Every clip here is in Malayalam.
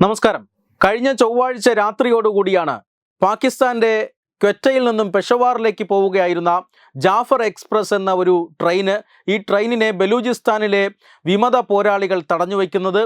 നമസ്കാരം. കഴിഞ്ഞ ചൊവ്വാഴ്ച രാത്രിയോടുകൂടിയാണ് പാകിസ്ഥാന്റെ ക്വറ്റയിൽ നിന്നും പെഷവാറിലേക്ക് പോവുകയായിരുന്ന ജാഫർ എക്സ്പ്രസ് എന്ന ഒരു ട്രെയിന് ഈ ട്രെയിനിനെ ബലൂചിസ്ഥാനിലെ വിമത പോരാളികൾ തടഞ്ഞു വയ്ക്കുന്നത്.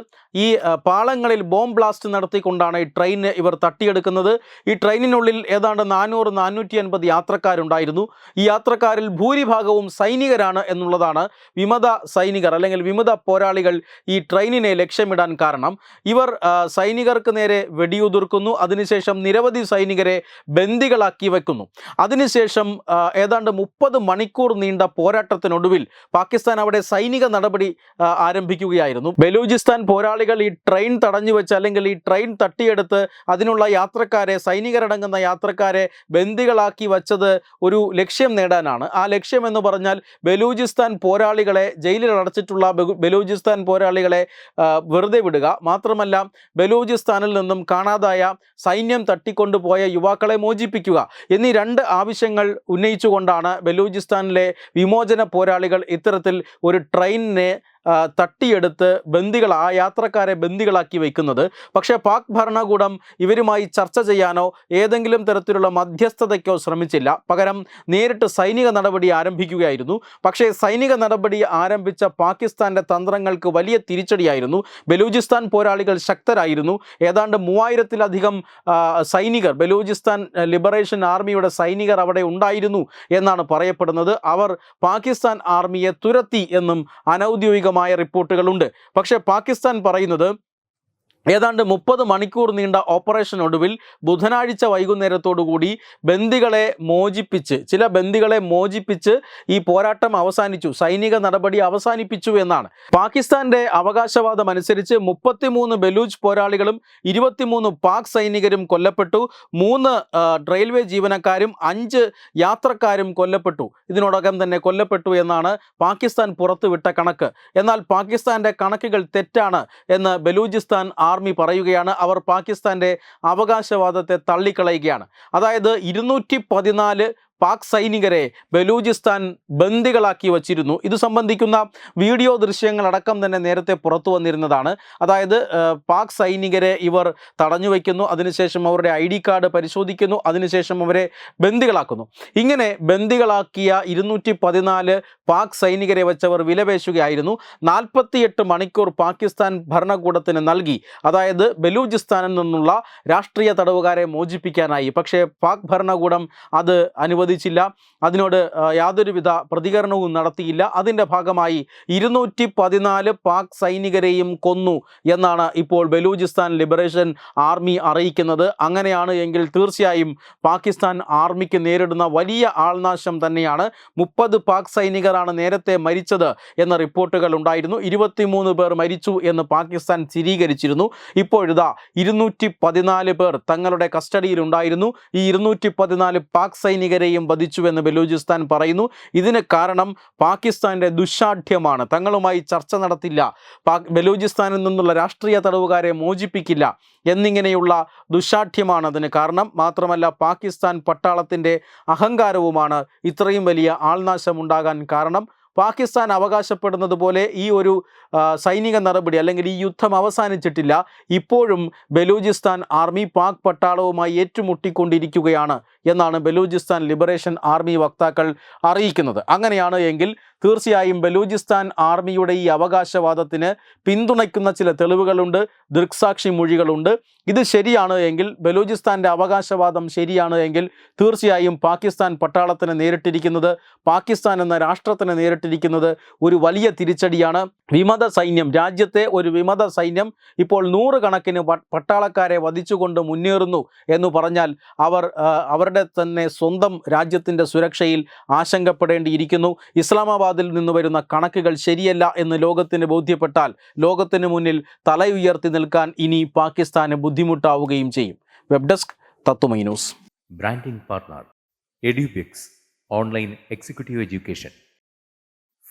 ഈ പാളങ്ങളിൽ ബോംബ് ബ്ലാസ്റ്റ് നടത്തിക്കൊണ്ടാണ് ഈ ട്രെയിൻ ഇവർ തട്ടിയെടുക്കുന്നത്. ഈ ട്രെയിനിനുള്ളിൽ ഏതാണ്ട് നാനൂറ് നാനൂറ്റി അൻപത് യാത്രക്കാരുണ്ടായിരുന്നു. ഈ യാത്രക്കാരിൽ ഭൂരിഭാഗവും സൈനികരാണ് എന്നുള്ളതാണ് വിമത സൈനികർ അല്ലെങ്കിൽ വിമത പോരാളികൾ ഈ ട്രെയിനിനെ ലക്ഷ്യമിടാൻ കാരണം. ഇവർ സൈനികർക്ക് നേരെ വെടിയുതിർക്കുന്നു. അതിനുശേഷം നിരവധി സൈനികരെ ബന്ദികളാക്കി വെക്കുന്നു അതിനുശേഷം ആ, ഏതാണ്ട് മുപ്പത് മണിക്കൂർ നീണ്ട പോരാട്ടത്തിനൊടുവിൽ പാകിസ്ഥാൻ അവിടെ സൈനിക നടപടി ആരംഭിക്കുകയായിരുന്നു. ബലൂചിസ്ഥാൻ പോരാളികൾ ഈ ട്രെയിൻ തടഞ്ഞു വെച്ച് അല്ലെങ്കിൽ ഈ ട്രെയിൻ തട്ടിയെടുത്ത് അതിനുള്ള യാത്രക്കാരെ സൈനികരടങ്ങുന്ന യാത്രക്കാരെ ബന്ദികളാക്കി വച്ചത് ഒരു ലക്ഷ്യം നേടാനാണ്. ആ ലക്ഷ്യം എന്ന് പറഞ്ഞാൽ ബലൂചിസ്ഥാൻ പോരാളികളെ ജയിലിൽ അടച്ചിട്ടുള്ള ബലൂചിസ്ഥാൻ പോരാളികളെ വെറുതെ വിടുക. മാത്രമല്ല ബലൂചിസ്ഥാനിൽ നിന്നും കാണാതായ സൈന്യം തട്ടിക്കൊണ്ടുപോയ യുവാക്കളെ മോചിപ്പിക്കുക. എന്നീ രണ്ട് ആവശ്യങ്ങൾ ഉന്നയിച്ചുകൊണ്ടാണ് ബലൂചിസ്ഥാനിലെ വിമോചന പോരാളികൾ ഇത്തരത്തിൽ ഒരു ട്രെയിനിനെ തട്ടിയെടുത്ത് ബന്ദികൾ ആ യാത്രക്കാരെ ബന്ദികളാക്കി വയ്ക്കുന്നത്. പക്ഷേ പാക് ഭരണകൂടം ഇവരുമായി ചർച്ച ചെയ്യാനോ ഏതെങ്കിലും തരത്തിലുള്ള മധ്യസ്ഥതയ്ക്കോ ശ്രമിച്ചില്ല. പകരം നേരിട്ട് സൈനിക നടപടി ആരംഭിക്കുകയായിരുന്നു. പക്ഷേ സൈനിക നടപടി ആരംഭിച്ച പാകിസ്ഥാന്റെ തന്ത്രങ്ങൾക്ക് വലിയ തിരിച്ചടിയായിരുന്നു. ബലൂചിസ്ഥാൻ പോരാളികൾ ശക്തരായിരുന്നു. ഏതാണ്ട് മൂവായിരത്തിലധികം സൈനികർ ബലൂചിസ്ഥാൻ ലിബറേഷൻ ആർമിയുടെ സൈനികർ അവിടെ ഉണ്ടായിരുന്നു എന്നാണ് പറയപ്പെടുന്നത്. അവർ പാകിസ്ഥാൻ ആർമിയെ തുരത്തി എന്നും അനൗദ്യോഗികമായ റിപ്പോർട്ടുകളുണ്ട്. പക്ഷേ പാകിസ്ഥാൻ പറയുന്നത് ഏതാണ്ട് മുപ്പത് മണിക്കൂർ നീണ്ട ഓപ്പറേഷനൊടുവിൽ ബുധനാഴ്ച വൈകുന്നേരത്തോടുകൂടി ബന്ദികളെ മോചിപ്പിച്ച് ചില ബന്ദികളെ മോചിപ്പിച്ച് ഈ പോരാട്ടം അവസാനിച്ചു. സൈനിക നടപടി അവസാനിപ്പിച്ചു എന്നാണ്. പാകിസ്ഥാന്റെ അവകാശവാദം അനുസരിച്ച് മുപ്പത്തിമൂന്ന് ബലൂച്ച് പോരാളികളും ഇരുപത്തിമൂന്ന് പാക് സൈനികരും കൊല്ലപ്പെട്ടു. മൂന്ന് റെയിൽവേ ജീവനക്കാരും അഞ്ച് യാത്രക്കാരും കൊല്ലപ്പെട്ടു. ഇതിനോടകം തന്നെ കൊല്ലപ്പെട്ടു എന്നാണ് പാകിസ്ഥാൻ പുറത്തുവിട്ട കണക്ക്. എന്നാൽ പാകിസ്ഥാന്റെ കണക്കുകൾ തെറ്റാണ് എന്ന് ബലൂചിസ്ഥാൻ ആർമി പറയുകയാണ് അവർ പാകിസ്ഥാന്റെ അവകാശവാദത്തെ തള്ളിക്കളയുകയാണ്. അതായത് ഇരുന്നൂറ്റി പാക് സൈനികരെ ബലൂചിസ്ഥാൻ ബന്ദികളാക്കി വച്ചിരുന്നു. ഇത് സംബന്ധിക്കുന്ന വീഡിയോ ദൃശ്യങ്ങളടക്കം തന്നെ നേരത്തെ പുറത്തു വന്നിരുന്നതാണ്. അതായത് പാക് സൈനികരെ ഇവർ തടഞ്ഞു വയ്ക്കുന്നു അതിനുശേഷം അവരുടെ ഐ ഡി കാർഡ് പരിശോധിക്കുന്നു അതിനുശേഷം അവരെ ബന്ദികളാക്കുന്നു. ഇങ്ങനെ ബന്ദികളാക്കിയ ഇരുന്നൂറ്റി പതിനാല് പാക് സൈനികരെ വെച്ചവർ വിലപേശുകയായിരുന്നു. നാൽപ്പത്തിയെട്ട് മണിക്കൂർ പാകിസ്ഥാൻ ഭരണകൂടത്തിന് നൽകി. അതായത് ബലൂചിസ്ഥാനിൽ നിന്നുള്ള രാഷ്ട്രീയ തടവുകാരെ മോചിപ്പിക്കാനായി. പക്ഷേ പാക് ഭരണകൂടം അത് അനുവദിച്ചില്ല അതിനോട് യാതൊരുവിധ പ്രതികരണവും നടത്തിയില്ല. അതിന്റെ ഭാഗമായി ഇരുന്നൂറ്റി പതിനാല് പാക് സൈനികരെയും കൊന്നു എന്നാണ് ഇപ്പോൾ ബലൂചിസ്ഥാൻ ലിബറേഷൻ ആർമി അറിയിക്കുന്നത്. അങ്ങനെയാണ് എങ്കിൽ തീർച്ചയായും പാകിസ്ഥാൻ ആർമിക്ക് നേരിടുന്ന വലിയ ആൾനാശം തന്നെയാണ്. മുപ്പത് പാക് സൈനികരാണ് നേരത്തെ മരിച്ചത് എന്ന റിപ്പോർട്ടുകൾ ഉണ്ടായിരുന്നു. ഇരുപത്തിമൂന്ന് പേർ മരിച്ചു എന്ന് പാകിസ്ഥാൻ സ്ഥിരീകരിച്ചിരുന്നു. ഇപ്പോഴിതാ ഇരുന്നൂറ്റി പതിനാല് പേർ തങ്ങളുടെ കസ്റ്റഡിയിലുണ്ടായിരുന്നു ഈ ഇരുന്നൂറ്റി പതിനാല് പാക് സൈനികരെയും വധിച്ചുവെന്ന് ബലൂചിസ്ഥാൻ പറയുന്നു. ഇതിന് കാരണം പാകിസ്ഥാന്റെ ദുശാഠ്യമാണ്. തങ്ങളുമായി ചർച്ച നടത്തില്ല. ബലൂചിസ്ഥാനിൽ നിന്നുള്ള രാഷ്ട്രീയ തടവുകാരെ മോചിപ്പിക്കില്ല എന്നിങ്ങനെയുള്ള ദുശാഠ്യമാണ് അതിന് കാരണം. മാത്രമല്ല പാകിസ്ഥാൻ പട്ടാളത്തിന്റെ അഹങ്കാരവുമാണ് ഇത്രയും വലിയ ആൾനാശമുണ്ടാകാൻ കാരണം. പാകിസ്ഥാൻ അവകാശപ്പെടുന്നത് പോലെ ഈ ഒരു സൈനിക നടപടി അല്ലെങ്കിൽ ഈ യുദ്ധം അവസാനിച്ചിട്ടില്ല. ഇപ്പോഴും ബലൂചിസ്ഥാൻ ആർമി പാക് പട്ടാളവുമായി ഏറ്റുമുട്ടിക്കൊണ്ടിരിക്കുകയാണ് എന്നാണ് ബലൂചിസ്ഥാൻ ലിബറേഷൻ ആർമി വക്താക്കൾ അറിയിക്കുന്നത്. അങ്ങനെയാണ് എങ്കിൽ തീർച്ചയായും ബലൂചിസ്ഥാൻ ആർമിയുടെ ഈ അവകാശവാദത്തിന് പിന്തുണയ്ക്കുന്ന ചില തെളിവുകളുണ്ട് ദൃക്സാക്ഷി മൊഴികളുണ്ട്. ഇത് ശരിയാണ് എങ്കിൽ ബലൂചിസ്ഥാന്റെ അവകാശവാദം ശരിയാണ് എങ്കിൽ തീർച്ചയായും പാകിസ്ഥാൻ പട്ടാളത്തിന് നേരിട്ടിരിക്കുന്നത് പാകിസ്ഥാൻ എന്ന രാഷ്ട്രത്തിന് നേരിട്ടിരിക്കുന്നത് ഒരു വലിയ തിരിച്ചടിയാണ്. വിമത സൈന്യം രാജ്യത്തെ ഒരു വിമത സൈന്യം ഇപ്പോൾ നൂറുകണക്കിന് പട്ടാളക്കാരെ വധിച്ചുകൊണ്ട് മുന്നേറുന്നു എന്ന് പറഞ്ഞാൽ അവർ അവരുടെ തന്നെ സ്വന്തം രാജ്യത്തിന്റെ സുരക്ഷയിൽ ആശങ്കപ്പെടേണ്ടിയിരിക്കുന്നു. ഇസ്ലാമാബാദിൽ നിന്ന് വരുന്ന കണക്കുകൾ ശരിയല്ല എന്ന് ലോകത്തിന് ബോധ്യപ്പെട്ടാൽ ലോകത്തിന് മുന്നിൽ തലയുയർത്തി നിൽക്കാൻ ഇനി പാകിസ്ഥാന് ബുദ്ധിമുട്ടാവുകയും ചെയ്യും. വെബ് ഡെസ്ക് തത്തുമൈ news. Branding partner എഡ്യൂബിക്സ് online executive education.